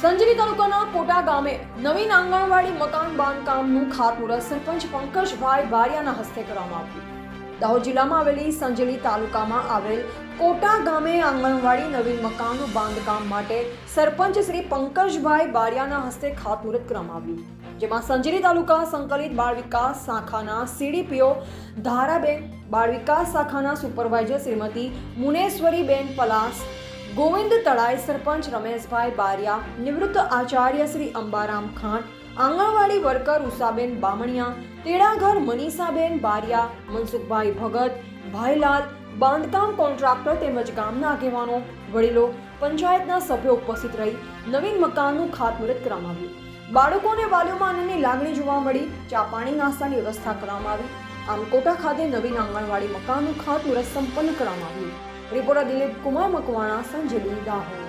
સંજરી તાલુકાના કોટા ગામે નવીન આંગણવાડી મકાન બાંધકામનું ખાતમુહૂર્ત. સરપંચ પંકજભાઈ વાડિયાના હસ્તે કરવામાં આવ્યું. દાહોદ જિલ્લામાં આવેલી સંજલી તાલુકામાં આવેલ કોટા ગામે આંગણવાડી નવીન મકાનનું બાંધકામ માટે સરપંચ શ્રી પંકજભાઈ બારિયાના હસ્તે ખાતમુહૂર્ત કરવામાં આવ્યું. જેમાં સંજરી તાલુકા સંકલિત બાળ વિકાસ શાખાના સીડીપીઓ ધારાબેન, બાળ વિકાસ શાખાના સુપરવાઇઝર શ્રીમતી મુનેશ્વરીબેન પલાસ ગોવિંદ તળાઈ સરપંચ રમેશભાઈ બારિયા, નિવૃત્ત આચાર્ય શ્રી અંબારામ ખાંટ આંગણવાડી વર્કર ઉષાબેન બામણિયા, તેડાઘર મનીષાબેન બારિયા, મનસુખભાઈ ભગત, ભાઈલાલ, બાંધકામ કોન્ટ્રાક્ટર તેમજ ગામના આગેવાનો, વડીલો, પંચાયતના સભ્યો ઉપસ્થિત રહી નવીન મકાનનું ખાતમુહૂર્ત કરવામાં આવ્યું. બાળકોને વાલીઓમાં આનંદની લાગણી જોવા મળી, ચા પાણી નાસ્તાની વ્યવસ્થા કરવામાં આવી. આમ કોટા ખાતે નવીન આંગણવાડી મકાનનું ખાતમુહૂર્ત સંપન્ન કરવામાં આવ્યું. રિપોર્ટર દિલીપ કુમાર મકવાણા સંજલી દાહોદ.